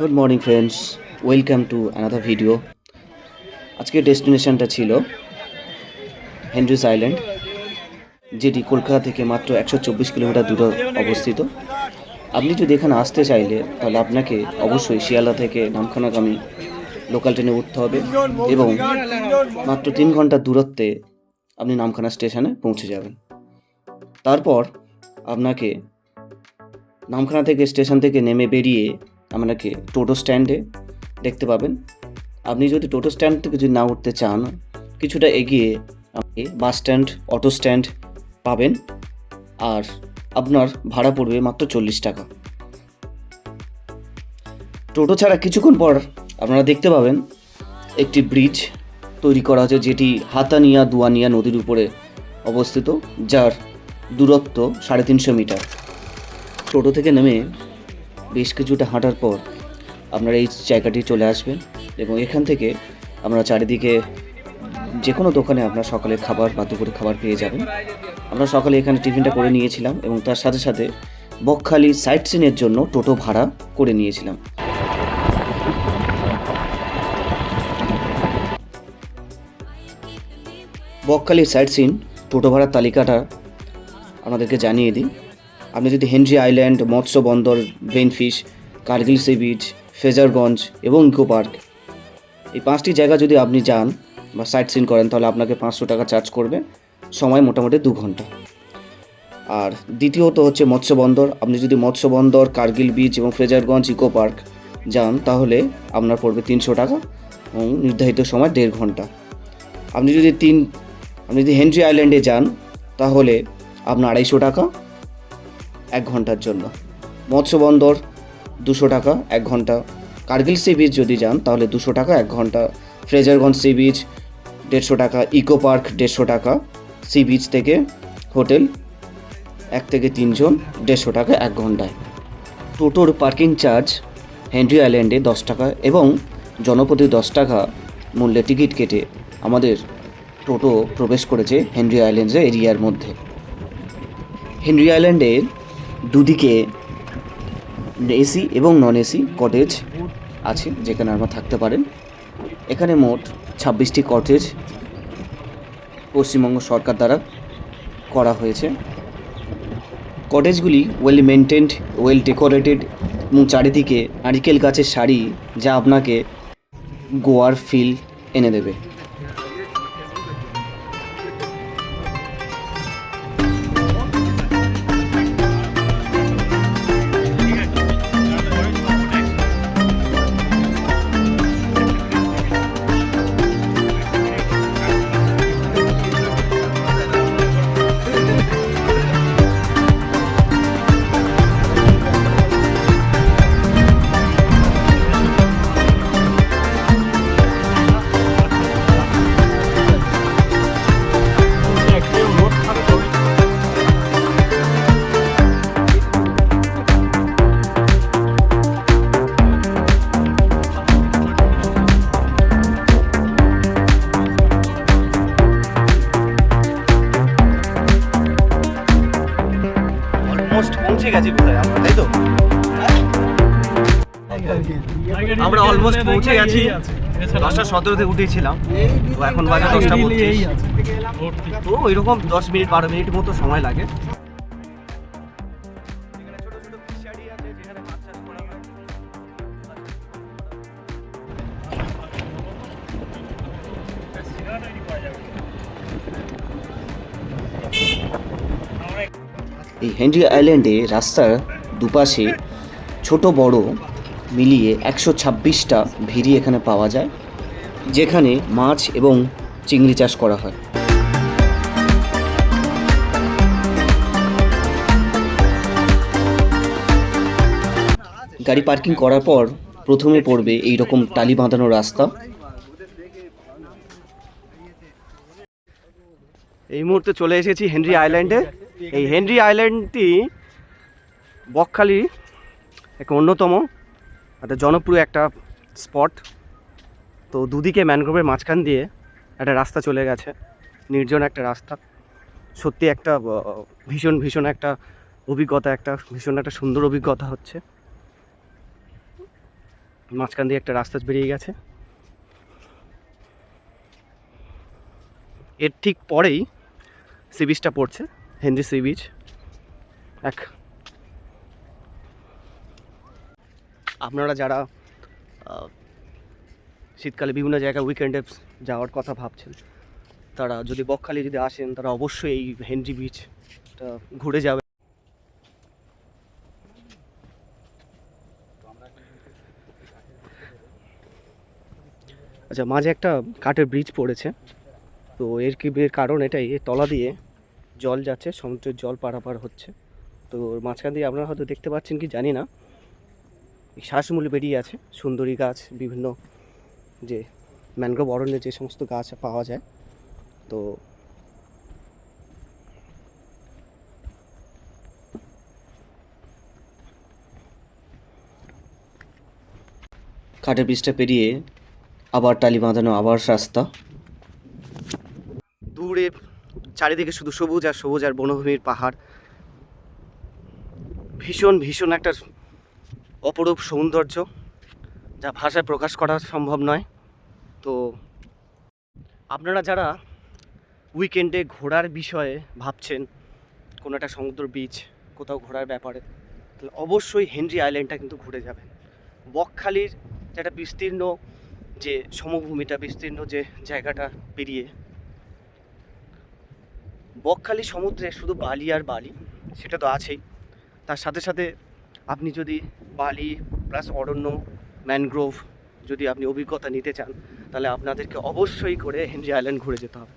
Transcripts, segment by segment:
Good morning friends welcome to another video আজকের ডেস্টিনেশনটা ছিল হেনরিস আইল্যান্ড যেটি কলকাতা থেকে মাত্র একশো চব্বিশ কিলোমিটার দূরে অবস্থিত। আপনি যদি এখানে আসতে চাইলে, তাহলে আপনাকে অবশ্যই শিয়ালদা থেকে নামখানাগামী লোকাল ট্রেনে উঠতে হবে এবং মাত্র তিন ঘণ্টার দূরত্বে আপনি নামখানা স্টেশনে পৌঁছে যাবেন। তারপর আপনাকে নামখানা থেকে স্টেশন থেকে নেমে বেরিয়ে আপনাকে টোটো স্ট্যান্ডে দেখতে পাবেন। আপনি যদি টোটো স্ট্যান্ড থেকে যদি না উঠতে চান, কিছুটা এগিয়ে আপনি বাস স্ট্যান্ড, অটো স্ট্যান্ড পাবেন। আর আপনার ভাড়া পড়বে মাত্র চল্লিশ টাকা। টোটো ছাড়া কিছুক্ষণ পর আপনারা দেখতে পাবেন একটি ব্রিজ তৈরি করা হয়েছে যেটি হাতানিয়া দুয়ানিয়া নদীর উপরে অবস্থিত, যার দূরত্ব সাড়ে তিনশো মিটার। টোটো থেকে নেমে বেশ কিছুটা হাঁটার পর আপনারা এই জায়গাটি চলে আসবেন এবং এখান থেকে আমরা চারিদিকে যে কোনো দোকানে আপনার সকালে খাবার বা দুপুরে খাবার পেয়ে যাবেন। আমরা সকালে এখানে টিফিনটা করে নিয়েছিলাম এবং তার সাথে সাথে বকখালি সাইট সিনের জন্য টোটো ভাড়া করে নিয়েছিলাম। বকখালি সাইট সিন টোটো ভাড়ার তালিকাটা আমাদেরকে জানিয়ে দিই আপনি যদি হেনরি আইল্যান্ড, মৎস্য বন্দর ব্রেনফিশ কার্গিল সি বিচ, ফেজারগঞ্জ এবং ইকো পার্ক, এই পাঁচটি জায়গা যদি আপনি যান বা সাইট সিন করেন, তাহলে আপনাকে পাঁচশো টাকা চার্জ করবে। সময় মোটামুটি দু ঘণ্টা। আর দ্বিতীয়ত হচ্ছে মৎস্য বন্দর। আপনি যদি মৎস্য বন্দর, কার্গিল বিচ এবং ফ্রেজারগঞ্জ ইকো পার্ক যান, তাহলে আপনার পড়বে তিনশো টাকা এবং নির্ধারিত সময় দেড় ঘণ্টা। আপনি যদি তিন, আপনি যদি হেনরি আইল্যান্ডে যান, তাহলে আপনার আড়াইশো টাকা এক ঘণ্টার জন্য। মৎস্য বন্দর দুশো টাকা এক ঘণ্টা। কার্গিল সি বিচ যদি যান, তাহলে দুশো টাকা এক ঘণ্টা। ফ্রেজারগঞ্জ সি বিচ দেড়শো টাকা, ইকো পার্ক দেড়শো টাকা। সি বিচ থেকে হোটেল এক থেকে তিনজন, দেড়শো টাকা এক ঘন্টায়। টোটোর পার্কিং চার্জ হেনরি আইল্যান্ডে দশ টাকা এবং জনপ্রতি দশ টাকা মূল্যে টিকিট কেটে আমাদের টোটো প্রবেশ করেছে হেনরি আইল্যান্ডের এরিয়ার মধ্যে। হেনরি আইল্যান্ডের দুদিকে এসি এবং নন এসি কটেজ আছে, যেখানে আপনারা থাকতে পারেন। এখানে মোট ছাব্বিশটি কটেজ পশ্চিমবঙ্গ সরকার দ্বারা করা হয়েছে। কটেজগুলি ওয়েল মেনটেন্ড ওয়েল ডেকোরেটেড এবং চারিদিকে নারিকেল গাছের শাড়ি যা আপনাকে গোয়ার ফিল এনে দেবে। অলমোস্ট পৌঁছে গেছি তাই তো? আমরা অলমোস্ট পৌঁছে গেছি। দশটা সতেরোতে উঠেছিলাম। তো এখন বাজে দশটা ও তো ওইরকম দশ মিনিট, বারো মিনিট মতো সময় লাগে। হেনরি আইল্যান্ডে রাস্তার দুপাশে ছোট বড় মিলিয়ে একশো ছাব্বিশটা ভিড়ি এখানে পাওয়া যায়, যেখানে মাছ এবং চিংড়ি চাষ করা হয়। গাড়ি পার্কিং করার পর প্রথমে পড়বে এই রকম টালি বাঁধানো রাস্তা। এই মুহূর্তে চলে এসেছি হেনরি আইল্যান্ডে। এই হেনরি আইল্যান্ডটি বকখালি এক অন্যতম, একটা জনপ্রিয় একটা স্পট। তো দুদিকে ম্যানগ্রোভের মাঝখান দিয়ে একটা রাস্তা চলে গেছে, নির্জন একটা রাস্তা। সত্যি একটা ভীষণ ভীষণ একটা অভিজ্ঞতা, একটা, ভীষণ একটা সুন্দর অভিজ্ঞতা হচ্ছে। মাঝখান দিয়ে একটা রাস্তা বেরিয়ে গেছে। এর ঠিক পরেই সি বিচটা পড়ছে। Henry sea beach. এক। আপনারা যারা শীতকালে বিভিন্ন জায়গায় উইকেন্ডে যাওয়ার কথা ভাবছেন, তারা যদি বকখালি যদি আসেন, তারা অবশ্যই এই হেনরি বিচটা ঘুরে যাবে। আচ্ছা মাঝে একটা কাঠের ব্রিজ পড়েছে, তো এর কি কারণ এটাই? তলা দিয়ে জল যাচ্ছে, সমুদ্রের জল পারাপার হচ্ছে। তো মাঝখান দিয়ে আপনারা হয়তো দেখতে পাচ্ছেন কি জানি না। শ্বাসমূল বেরিয়ে আছে, সুন্দরী গাছ, বিভিন্ন যে ম্যানগ্রোভ অরণ্যে যে সমস্ত গাছ পাওয়া যায়। তো কাঠের ব্রিজটা পেরিয়ে আবার টালি বাঁধানো, আবার রাস্তা। চারিদিকে শুধু সবুজ আর সবুজ আর বনভূমির পাহাড়। ভীষণ ভীষণ একটা অপরূপ সৌন্দর্য, যা ভাষায় প্রকাশ করা সম্ভব নয়। তো আপনারা যারা উইকেন্ডে ঘোরার বিষয়ে ভাবছেন, কোনো একটা সমুদ্র বিচ কোথাও ঘোরার ব্যাপারে, তাহলে অবশ্যই হেনরি আইল্যান্ডটা কিন্তু ঘুরে যাবেন। বকখালির যে একটা বিস্তীর্ণ যে সমভূমিটা, বিস্তীর্ণ যে জায়গাটা পেরিয়ে বকখালি সমুদ্রে শুধু বালি আর বালি, সেটা তো আছেই। তার সাথে সাথে আপনি যদি বালি প্লাস অরণ্য ম্যানগ্রোভ যদি আপনি অভিজ্ঞতা নিতে চান, তাহলে আপনাদেরকে অবশ্যই করে হেনরি আইল্যান্ড ঘুরে যেতে হবে।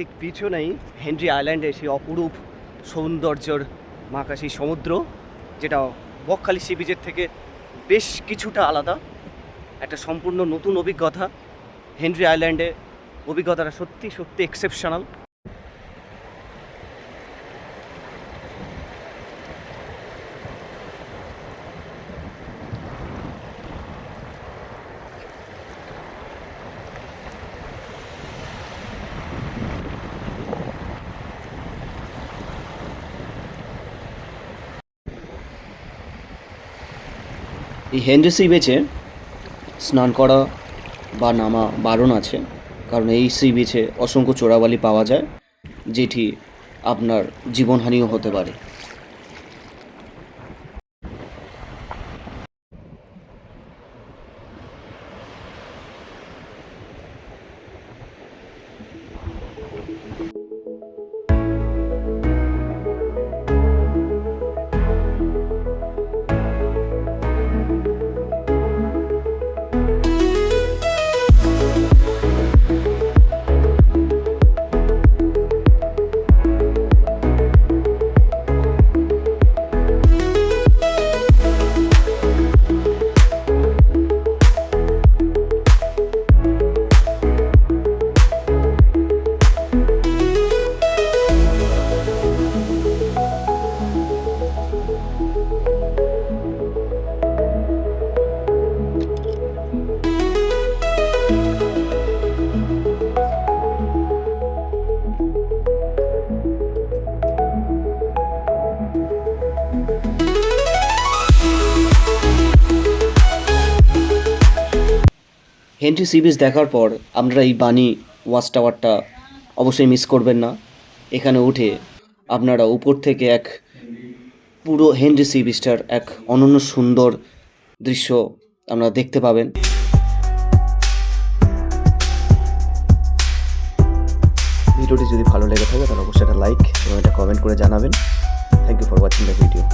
ঠিক পিছনেই হেনরি আইল্যান্ডে সেই অপরূপ সৌন্দর্যর মাকাশি সমুদ্র, যেটা বকখালি সি বিচের থেকে বেশ কিছুটা আলাদা। একটা সম্পূর্ণ নতুন অভিজ্ঞতা। হেনরি আইল্যান্ডে অভিজ্ঞতাটা সত্যি সত্যি এক্সেপশনাল এই হেনরি বিচে স্নান করা বা নামা বারণ আছে, কারণ এই সি বিচে অসংখ্য চোরাবালি পাওয়া যায়, যেটি আপনার জীবনহানিও হতে পারে। হেনরি সি বিচ দেখার পর আপনারা এই বাণী ওয়াচ টাওয়ারটা অবশ্যই মিস করবেন না। এখানে উঠে আপনারা উপর থেকে এক পুরো হেনরি সি বিচটার এক অনন্য সুন্দর দৃশ্য আপনারা দেখতে পাবেন। ভিডিওটি যদি ভালো লেগে থাকে তাহলে অবশ্যই একটা লাইক এবং একটা কমেন্ট করে জানাবেন। Thank you for watching the video